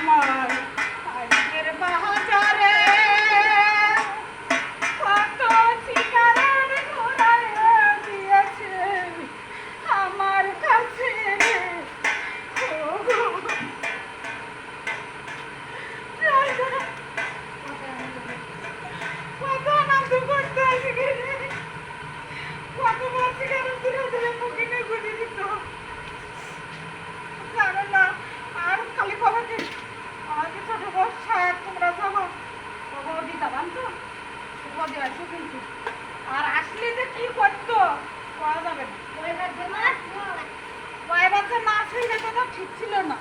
来嘛 কিন্তু। আর আসলে যে কি করতো করা যাবে না। কয়বার যে মাছ? কয়বার যে ঠিক ছিল না।